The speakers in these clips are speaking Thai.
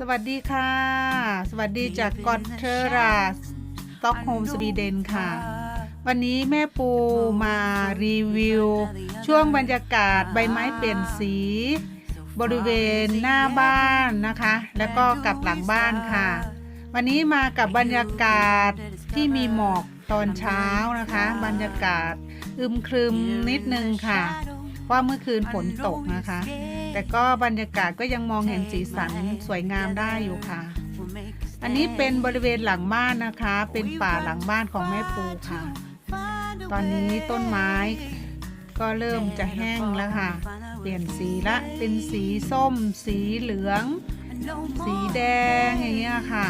สวัสดีค่ะ สวัสดีจากกอตเทอราสต็อกโฮมสวีเดนค่ะ วันนี้แม่ปูมารีวิว ช่วงบรรยากาศใบไม้เปลี่ยนสี บริเวณหน้าบ้านนะคะ แล้วก็กลับหลังบ้านค่ะ วันนี้มากับบรรยากาศที่มีหมอกตอนเช้านะคะ บรรยากาศอึมครึมนิดนึงค่ะ เพราะเมื่อคืนฝนตกนะคะ แต่ก็บรรยากาศก็ยังมองเห็นสีสันสวยงามได้อยู่ค่ะ อันนี้เป็นบริเวณหลังบ้านนะคะ เป็นป่าหลังบ้านของแม่ปูค่ะ ตอนนี้ต้นไม้ก็เริ่มจะแห้งแล้วค่ะ เปลี่ยนสีละเป็นสีส้ม สีเหลือง สีแดงอย่างเงี้ยค่ะ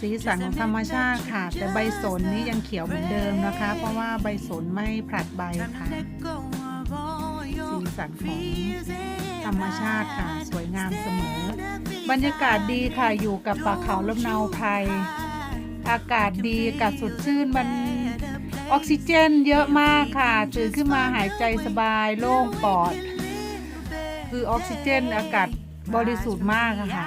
สีสันของธรรมชาติค่ะ แต่ใบสนนี้ยังเขียวเหมือนเดิมนะคะ เพราะว่าใบสนไม่ผลัดใบค่ะสีสันของธรรมชาติค่ะ สวยงามเสมอ บรรยากาศดีค่ะอยู่กับป่าเขาลำเนาไพรอากาศดีอากาศสดชื่นมันออกซิเจนเยอะมากค่ะตื่นขึ้นมาหายใจสบายโล่งปอด คือออกซิเจนอากาศบริสุทธิ์มากอะค่ะ